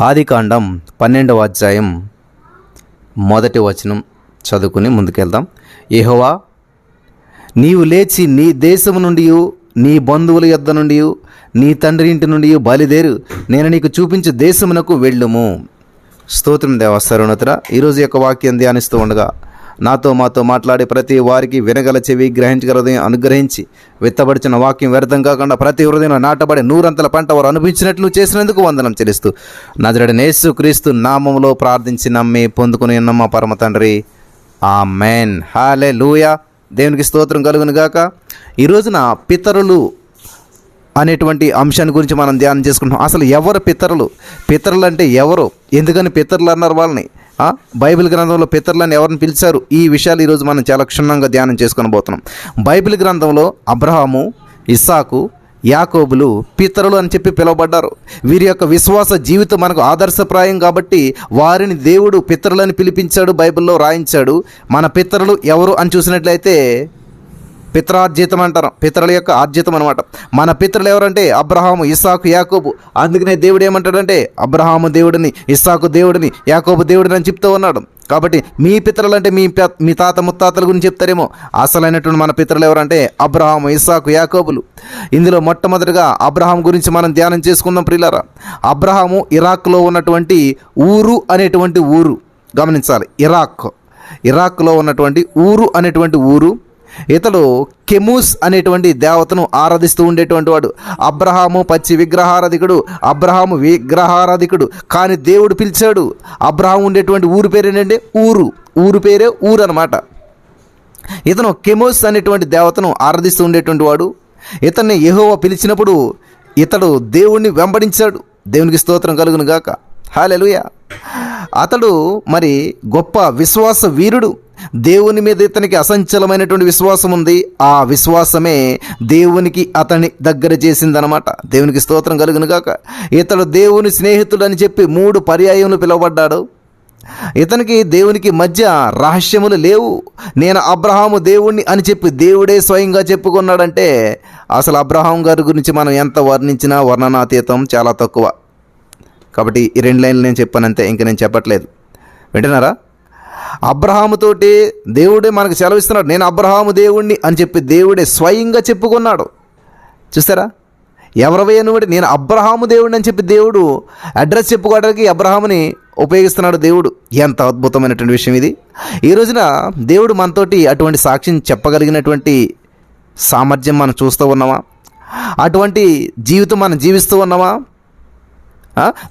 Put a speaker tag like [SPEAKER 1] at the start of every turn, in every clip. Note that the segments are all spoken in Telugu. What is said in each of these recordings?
[SPEAKER 1] ఆదికాండం పన్నెండవ అధ్యాయం మొదటి వచనం చదువుకుని ముందుకెళ్దాం. ఏహోవా నీవు లేచి నీ దేశము నుండి నీ బంధువుల యొద్ద నుండి నీ తండ్రి ఇంటి నుండి బయలుదేరు. నేను నీకు చూపించు దేశమునకు వెళ్ళుము. స్తోత్రం దేవ ఈరోజు యొక్క వాక్యం ధ్యానిస్తూ ఉండగా నాతో మాతో మాట్లాడే ప్రతి వారికి వినగల చెవి గ్రహించగల హృదయం అనుగ్రహించి విత్తబడిచిన వాక్యం వ్యర్థం కాకుండా ప్రతి హృదయం నాటబడి నూరంతల పంట వారు అనుభవించినట్లు చేసినందుకు వందనం చెల్లిస్తూ నజరడి నేసు క్రీస్తు నామంలో ప్రార్థించి నమ్మి పొందుకుని ఉన్నమ్మ పరమ తండ్రి. ఆ మేన్ హాలే లూయా దేవునికి స్తోత్రం కలుగును గాక. ఈ రోజున పితరులు అనేటువంటి అంశాన్ని గురించి మనం ధ్యానం చేసుకుంటున్నాం. అసలు ఎవరు పితరులు? పితరులు అంటే ఎవరు? ఎందుకని పితరులు అన్నారు వాళ్ళని? బైబిల్ గ్రంథంలో పితరులను ఎవరిని పిలిచారు? ఈ విషయాలు ఈరోజు మనం చాలా క్షుణ్ణంగా ధ్యానం చేసుకొని పోతున్నాం. బైబిల్ గ్రంథంలో అబ్రహాము ఇస్సాకు యాకోబులు పితరులు అని చెప్పి పిలువబడ్డారు. వీరి యొక్క విశ్వాస జీవితం మనకు ఆదర్శప్రాయం కాబట్టి వారిని దేవుడు పితరులని పిలిపించాడు బైబిల్లో రాయించాడు. మన పితరులు ఎవరు అని చూసినట్లయితే పితరార్జితం అంటారు పితరుల యొక్క ఆర్జితం అనమాట మన పితరులు ఎవరంటే? అబ్రహాము ఇస్సాకు యాకోబు. అందుకనే దేవుడు ఏమంటాడంటే? అబ్రహాము దేవుడిని ఇస్సాకు దేవుడిని యాకోబు దేవుడిని అని చెప్తూ ఉన్నాడు. కాబట్టి మీ పితరులు అంటే మీ మీ తాత ముత్తాతల గురించి చెప్తారేమో? అసలైనటువంటి మన పితరులు ఎవరంటే? అబ్రహాము ఇస్సాకు యాకోబులు. ఇందులో మొట్టమొదటిగా అబ్రహాం గురించి మనం ధ్యానం చేసుకుందాం ప్రియులారా. అబ్రహాము ఇరాక్లో ఉన్నటువంటి ఊరు అనేటువంటి ఊరు. గమనించాలి. ఇరాక్. ఇరాక్లో ఉన్నటువంటి ఊరు అనేటువంటి ఊరు. ఇతడు కెమూస్ అనేటువంటి దేవతను ఆరాధిస్తూ ఉండేటువంటి వాడు. అబ్రహాము పచ్చి విగ్రహారాధికుడు అబ్రహాము విగ్రహారాధికుడు. కానీ దేవుడు పిలిచాడు. అబ్రహాం ఉండేటువంటి ఊరు పేరేనండి ఊరు. ఊరు పేరే ఊరు అనమాట ఇతను కెమోస్ అనేటువంటి దేవతను ఆరాధిస్తూ ఉండేటువంటి వాడు. ఇతన్ని యహోవ పిలిచినప్పుడు ఇతడు దేవుణ్ణి వెంబడించాడు. దేవునికి స్తోత్రం కలుగును గాక. హాలెలుయ అతడు మరి గొప్ప విశ్వాస వీరుడు. దేవుని మీద ఇతనికి అసంచలమైనటువంటి విశ్వాసం ఉంది. ఆ విశ్వాసమే దేవునికి అతని దగ్గర చేసిందనమాట. దేవునికి స్తోత్రం కలుగును గాక. ఇతడు దేవుని స్నేహితుడు అని చెప్పి మూడు పర్యాయములు పిలువబడ్డాడు. ఇతనికి దేవునికి మధ్య రహస్యములు లేవు. నేను అబ్రహాము దేవుణ్ణి అని చెప్పి దేవుడే స్వయంగా చెప్పుకున్నాడంటే అసలు అబ్రహాం గారి గురించి మనం ఎంత వర్ణించినా వర్ణనాతీతం చాలా తక్కువ. కాబట్టి ఈ రెండు లైన్లు నేను చెప్పానంతే ఇంక నేను చెప్పట్లేదు. వింటున్నారా? అబ్రహాముతోటి దేవుడే మనకు సెలవిస్తున్నాడు నేను అబ్రహాము దేవుణ్ణి అని చెప్పి దేవుడే స్వయంగా చెప్పుకున్నాడు. చూసారా ఎవరవయ్య నేను అబ్రహాము దేవుడిని అని చెప్పి దేవుడు అడ్రస్ చెప్పుకోవడానికి అబ్రహాముని ఉపయోగిస్తున్నాడు దేవుడు. ఎంత అద్భుతమైనటువంటి విషయం ఇది. ఈ రోజున దేవుడు మనతోటి అటువంటి సాక్ష్యం చెప్పగలిగినటువంటి సామర్థ్యం మనం చూస్తూ ఉన్నామా? అటువంటి జీవితం మనం జీవిస్తూ ఉన్నామా?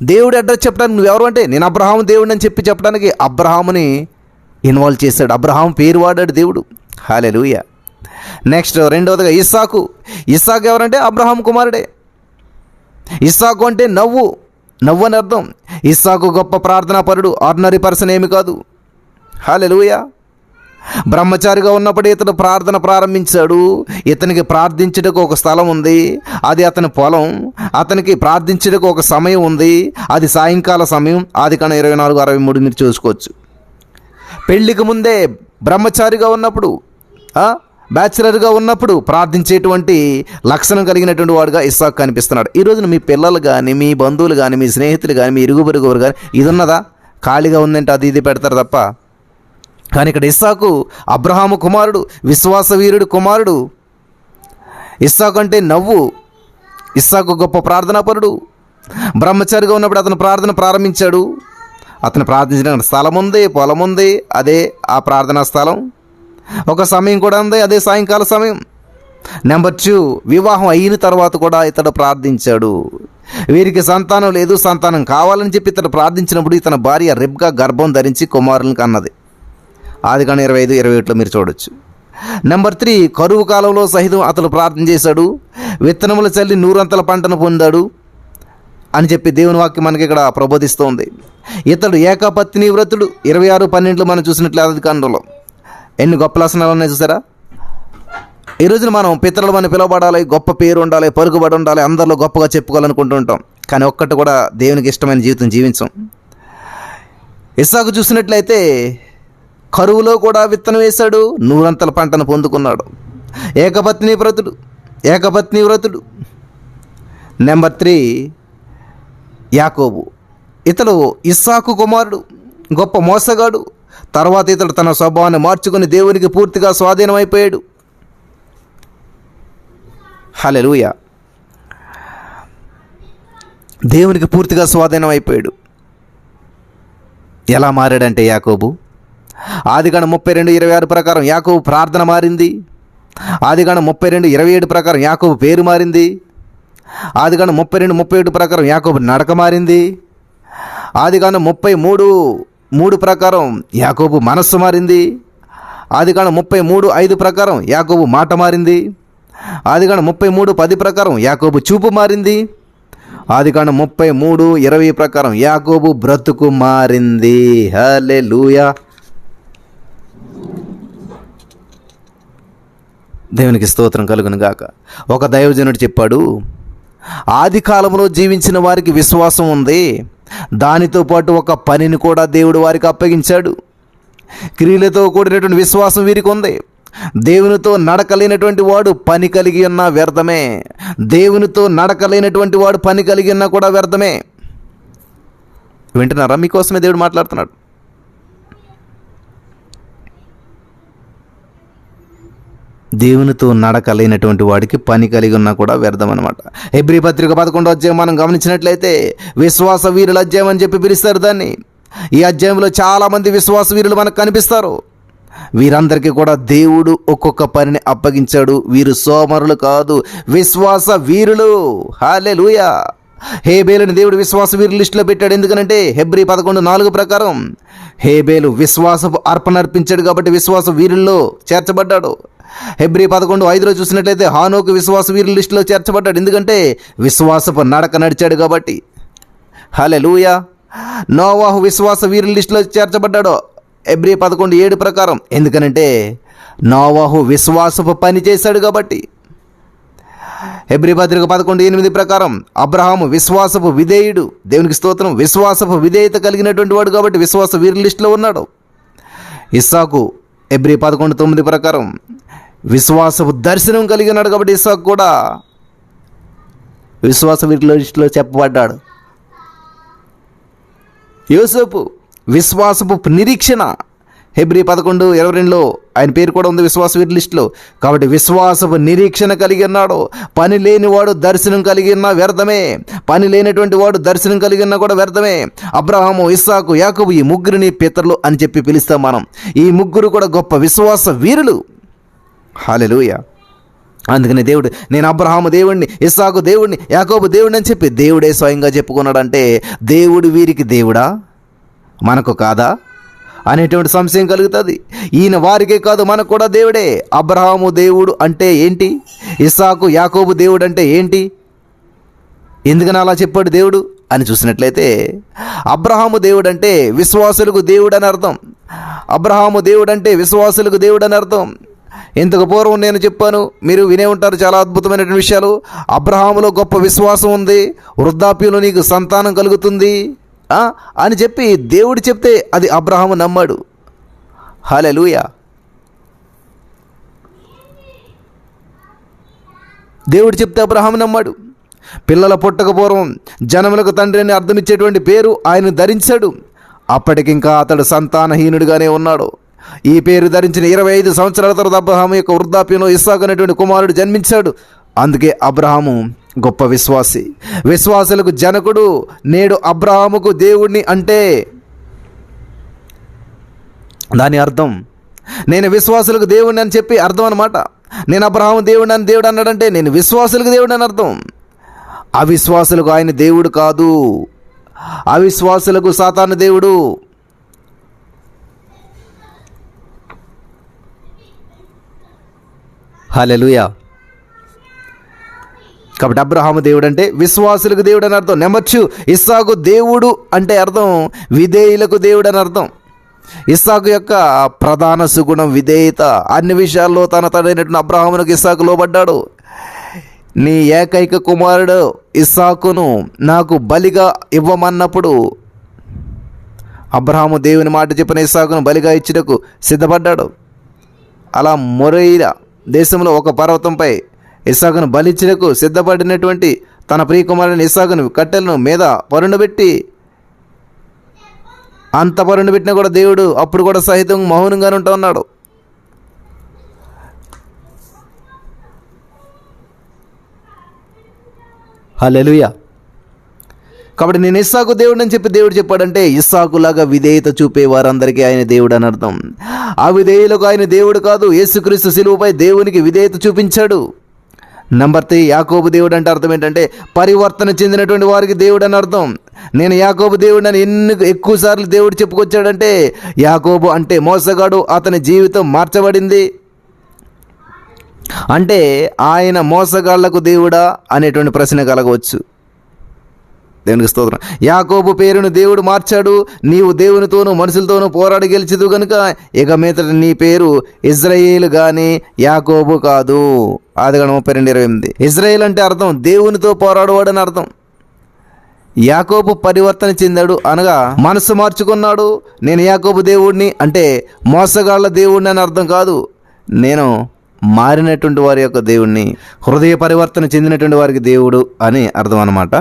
[SPEAKER 1] దేవుడి అడ్రస్ చెప్పడానికి నువ్వెవరు అంటే నేను అబ్రహాము దేవుడిని అని చెప్పి చెప్పడానికి అబ్రహాముని ఇన్వాల్వ్ చేశాడు. అబ్రహాం పేరు వాడాడు దేవుడు. హాలెలూయ నెక్స్ట్ రెండవదిగా ఇస్సాకు. ఇస్సాకు ఎవరంటే? అబ్రహాం కుమారుడే. ఇస్సాకు అంటే నవ్వు. నవ్వు అని అర్థం. ఇస్సాకు గొప్ప ప్రార్థనా పరుడు ఆర్డినరీ పర్సన్ ఏమి కాదు. హాలెలూయ బ్రహ్మచారిగా ఉన్నప్పుడు ఇతను ప్రార్థన ప్రారంభించాడు. ఇతనికి ప్రార్థించుటకు ఒక స్థలం ఉంది. అది అతని పొలం. అతనికి ప్రార్థించుటకు ఒక సమయం ఉంది. అది సాయంకాల సమయం. ఆది కన్నా ఇరవై నాలుగు అరవై మూడు మీరు చూసుకోవచ్చు. పెళ్ళికి ముందే బ్రహ్మచారిగా ఉన్నప్పుడు బ్యాచిలర్గా ఉన్నప్పుడు ప్రార్థించేటువంటి లక్షణం కలిగినటువంటి వాడుగా ఇస్సాక్ కనిపిస్తున్నాడు. ఈ రోజున మీ పిల్లలు కానీ మీ బంధువులు కానీ మీ స్నేహితులు కానీ మీ ఇరుగు కానీ ఇది ఉన్నదా? ఖాళీగా ఉందంటే అది ఇది పెడతారు తప్ప కానీ ఇక్కడ ఇస్సాకు అబ్రహాము కుమారుడు విశ్వాస వీరుడు కుమారుడు. ఇస్సాకు అంటే నవ్వు. ఇస్సాకు గొప్ప ప్రార్థనాపరుడు. బ్రహ్మచారిగా ఉన్నప్పుడు అతను ప్రార్థన ప్రారంభించాడు. అతను ప్రార్థించిన స్థలం ఉంది పొలం ఉంది అదే ఆ ప్రార్థనా స్థలం. ఒక సమయం కూడా ఉంది అదే సాయంకాల సమయం. నెంబర్ టూ వివాహం అయిన తర్వాత కూడా ఇతడు ప్రార్థించాడు. వీరికి సంతానం లేదు సంతానం కావాలని చెప్పి ఇతడు ప్రార్థించినప్పుడు ఇతని భార్య రెబ్గా గర్భం ధరించి కుమారులను కన్నది. ఆది కానీ ఇరవై ఐదు ఇరవై ఒకటిలో మీరు చూడొచ్చు. నెంబర్ త్రీ కరువు కాలంలో సహితం అతను ప్రార్థన చేశాడు. విత్తనములు చల్లి నూరంతల పంటను పొందాడు అని చెప్పి దేవుని వాక్యం మనకి ఇక్కడ ప్రబోధిస్తోంది. ఇతడు ఏకాపత్ని వ్రతుడు. ఇరవై ఆరు పన్నెండులో మనం చూసినట్లు ఆది కాండంలో. ఎన్ని గొప్ప లక్షణాలు ఉన్నాయి చూసారా? ఈ రోజున మనం పితరులు మనం పిలవబడాలి గొప్ప పేరు ఉండాలి పరుగుబడి ఉండాలి అందరిలో గొప్పగా చెప్పుకోవాలనుకుంటుంటాం కానీ ఒక్కటి కూడా దేవునికి ఇష్టమైన జీవితం జీవించాం. ఇస్సాకు చూసినట్లయితే కరువులో కూడా విత్తనం వేశాడు నూరంతల పంటను పొందుకున్నాడు. ఏకపత్ని వ్రతుడు ఏకపత్ని వ్రతుడు. నెంబర్ త్రీ యాకోబు. ఇతడు ఇస్సాకు కుమారుడు గొప్ప మోసగాడు. తర్వాత ఇతడు తన స్వభావాన్ని మార్చుకుని దేవునికి పూర్తిగా స్వాధీనమైపోయాడు. హలెలుయ దేవునికి పూర్తిగా స్వాధీనం అయిపోయాడు ఎలా మారాడంటే యాకోబు? ఆదిగణ ముప్పై రెండు ఇరవై ఆరు ప్రకారం యాకోబు ప్రార్థన మారింది. ఆదిగణ ముప్పై రెండు ఇరవై ఏడు ప్రకారం యాకోబు పేరు మారింది. ఆదిగణ ముప్పై రెండు ముప్పై ఏడు ప్రకారం యాకోబు నడక మారింది. ఆదిగణ ముప్పై మూడు మూడు ప్రకారం యాకోబు మనస్సు మారింది. ఆదిగణ ముప్పై మూడు ఐదు ప్రకారం యాకోబు మాట మారింది. ఆదిగణ ముప్పై మూడు పది ప్రకారం యాకోబు చూపు మారింది. ఆదికాండం ముప్పై మూడు ఇరవై ప్రకారం యాకోబు బ్రతుకు మారింది. హలే లూయా దేవునికి స్తోత్రం కలుగును గాక ఒక దైవజనుడు చెప్పాడు ఆది కాలంలో జీవించిన వారికి విశ్వాసం ఉంది. దానితో పాటు ఒక పనిని కూడా దేవుడు వారికి అప్పగించాడు. క్రియలతో కూడినటువంటి విశ్వాసం వీరికి ఉంది. దేవునితో నడకలేనటువంటి వాడు పని కలిగి ఉన్న వ్యర్థమే. దేవునితో నడకలేనటువంటి వాడు పని కలిగి ఉన్నా కూడా వ్యర్థమే. వింటున్నారా? మీకోసమే దేవుడు మాట్లాడుతున్నాడు. దేవునితో నడకలేనటువంటి వాడికి పని కలిగి ఉన్నా కూడా వ్యర్థం అనమాట హెబ్రి పత్రిక పదకొండో అధ్యాయం మనం గమనించినట్లయితే విశ్వాస వీరుల అధ్యాయం అని చెప్పి పిలుస్తారు దాన్ని. ఈ అధ్యాయంలో చాలామంది విశ్వాస వీరులు మనకు కనిపిస్తారు. వీరందరికీ కూడా దేవుడు ఒక్కొక్క పనిని అప్పగించాడు. వీరు సోమరులు కాదు విశ్వాస వీరులు. హాలే లూయా హేబేలుని దేవుడు విశ్వాస వీరు లిస్టులో పెట్టాడు. ఎందుకంటే హెబ్రి పదకొండు నాలుగు ప్రకారం హేబేలు విశ్వాసపు అర్పణ అర్పించాడు కాబట్టి విశ్వాస వీరుల్లో చేర్చబడ్డాడు. హెబ్రి పదకొండు ఐదులో చూసినట్లయితే హానోకు విశ్వాస వీరుల లిస్టులో చేర్చబడ్డాడు. ఎందుకంటే విశ్వాసపు నడక నడిచాడు కాబట్టి. హలే లూయా నోవాహు విశ్వాస వీరుల లిస్టులో చేర్చబడ్డాడు. ఎబ్రి పదకొండు ఏడు ప్రకారం. ఎందుకనంటే నోవాహు విశ్వాసపు పని చేశాడు కాబట్టి. హెబ్రి పత్రిక పదకొండు ఎనిమిది ప్రకారం అబ్రహాము విశ్వాసపు విధేయుడు. దేవునికి స్తోత్రం విశ్వాసపు విధేయత కలిగినటువంటి వాడు కాబట్టి విశ్వాస వీరుల లిస్టులో ఉన్నాడు. ఇస్సాకు ఎబ్రి పదకొండు తొమ్మిది ప్రకారం విశ్వాసపు దర్శనం కలిగి ఉన్నాడు కాబట్టి ఇస్సాకు కూడా విశ్వాస వీరుల లిస్టులో చెప్పబడ్డాడు. యోసేపు విశ్వాసపు నిరీక్షణ హెబ్రి పదకొండు ఇరవై రెండులో ఆయన పేరు కూడా ఉంది విశ్వాస వీరి లిస్టులో. కాబట్టి విశ్వాసపు నిరీక్షణ కలిగి ఉన్నాడు. పని లేనివాడు దర్శనం కలిగి ఉన్నా వ్యర్థమే. పని లేనటువంటి వాడు దర్శనం కలిగి ఉన్నా కూడా వ్యర్థమే. అబ్రహాము ఇస్సాకు యాకబు ఈ ముగ్గురిని పితరులు అని చెప్పి పిలుస్తాం మనం. ఈ ముగ్గురు కూడా గొప్ప విశ్వాస వీరులు. హాలెలుయ. అందుకని దేవుడు నేను అబ్రహాము దేవుణ్ణి ఇస్సాకు దేవుణ్ణి యాకోబు దేవుడిని అని చెప్పి దేవుడే స్వయంగా చెప్పుకున్నాడంటే దేవుడు వీరికి దేవుడా? మనకు కాదా? అనేటువంటి సంశయం కలుగుతుంది. ఈయన వారికే కాదు మనకు కూడా దేవుడే. అబ్రహాము దేవుడు అంటే ఏంటి? ఇస్సాకు యాకోబు దేవుడు అంటే ఏంటి? ఎందుకని అలా చెప్పాడు దేవుడు? అని చూసినట్లయితే అబ్రహాము దేవుడు అంటే విశ్వాసులకు దేవుడు అని అర్థం. అబ్రహాము దేవుడు అంటే విశ్వాసులకు దేవుడు అని అర్థం. ఇంతకు పూర్వం నేను చెప్పాను మీరు వినే ఉంటారు చాలా అద్భుతమైనటువంటి విషయాలు. అబ్రహాములో గొప్ప విశ్వాసం ఉంది వృద్ధాప్యంలో నీకు సంతానం కలుగుతుంది అని చెప్పి దేవుడు చెప్తే అది అబ్రహాము నమ్మాడు. హలెలుయ దేవుడు చెప్తే అబ్రహాము నమ్మాడు. పిల్లల పుట్టక పూర్వం జనములకు తండ్రి అని అర్థమిచ్చేటువంటి పేరు ఆయన ధరించాడు. అప్పటికింకా అతడు సంతానహీనుడిగానే ఉన్నాడు. ఈ పేరు ధరించిన ఇరవై ఐదు సంవత్సరాల తర్వాత అబ్రహాము యొక్క వృద్ధాప్యంలో ఇస్సాకు అనేటువంటి కుమారుడు జన్మించాడు. అందుకే అబ్రహాము గొప్ప విశ్వాసి. విశ్వాసులకు జనకుడు నేడు అబ్రహాముకు దేవుడిని అంటే దాని అర్థం నేను విశ్వాసులకు దేవుడిని అని చెప్పి అర్థం అనమాట నేను అబ్రహాము దేవుడిని అని దేవుడు అన్నాడంటే నేను విశ్వాసులకు దేవుడు అని అర్థం. అవిశ్వాసులకు ఆయన దేవుడు కాదు. అవిశ్వాసులకు సాతాను దేవుడు. హలెలుయా కాబట్టి అబ్రహాము దేవుడు అంటే విశ్వాసులకు దేవుడు అని అర్థం నెమర్చు ఇస్సాకు దేవుడు అంటే అర్థం విధేయులకు దేవుడు అని అర్థం. ఇస్సాకు యొక్క ప్రధాన సుగుణం విధేయత. అన్ని విషయాల్లో తన తడైనటువంటి అబ్రహామునకు ఇస్సాకు లోబడ్డాడు. నీ ఏకైక కుమారుడు ఇస్సాకును నాకు బలిగా ఇవ్వమన్నప్పుడు అబ్రహాము దేవుని మాట చెప్పిన ఇస్సాకును బలిగా ఇచ్చుటకు సిద్ధపడ్డాడు. అలా మొరైలా దేశంలో ఒక పర్వతంపై ఇసాకును బలిచ్చినకు సిద్ధపడినటువంటి తన ప్రియకుమారుని ఇస్సాకును కట్టెలను మీద పరుండబెట్టి అంత పరుండి పెట్టినా కూడా దేవుడు అప్పుడు కూడా సహితం మౌనంగానే ఉంటా ఉన్నాడు. హల్లెలూయా. కాబట్టి నేను ఇస్సాకు దేవుడు అని చెప్పి దేవుడు చెప్పాడంటే ఇస్సాకులాగా విధేయత చూపే వారందరికీ ఆయన దేవుడు అని అర్థం. ఆ విధేయులకు ఆయన దేవుడు కాదు. యేసుక్రీస్తు శిలువపై దేవునికి విధేయత చూపించాడు. నంబర్ త్రీ యాకోబు దేవుడు అంటే అర్థం ఏంటంటే పరివర్తన చెందినటువంటి వారికి దేవుడు అని అర్థం. నేను యాకోబు దేవుడు అని ఎన్ని ఎక్కువ సార్లు దేవుడు చెప్పుకొచ్చాడంటే యాకోబు అంటే మోసగాడు అతని జీవితం మార్చబడింది. అంటే ఆయన మోసగాళ్ళకు దేవుడా అనేటువంటి ప్రశ్న కలగవచ్చు. దేవునికి స్తోత్రం. యాకోబు పేరును దేవుడు మార్చాడు. నీవు దేవునితోనూ మనుషులతోనూ పోరాడి గెలిచదు కనుక ఇక మీదట నీ పేరు ఇజ్రాయేల్ కానీ యాకోబు కాదు. ఆదిగణ ముప్పై రెండు ఇరవై ఎనిమిది. ఇజ్రాయేల్ అంటే అర్థం దేవునితో పోరాడువాడని అర్థం. యాకోబు పరివర్తన చెందాడు అనగా మనసు మార్చుకున్నాడు. నేను యాకోబు దేవుడిని అంటే మోసగాళ్ళ దేవుడిని అని అర్థం కాదు. నేను మారినటువంటి వారి యొక్క దేవుణ్ణి హృదయ పరివర్తన చెందినటువంటి వారికి దేవుడు అని అర్థం అనమాట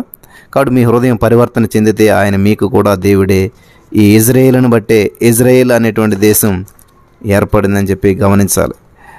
[SPEAKER 1] కాబట్టి మీ హృదయం పరివర్తన చెందితే ఆయన మీకు కూడా దేవుడే. ఈ ఇజ్రాయేల్ను బట్టే ఇజ్రాయేల్ అనేటువంటి దేశం ఏర్పడిందని చెప్పి గమనించాలి.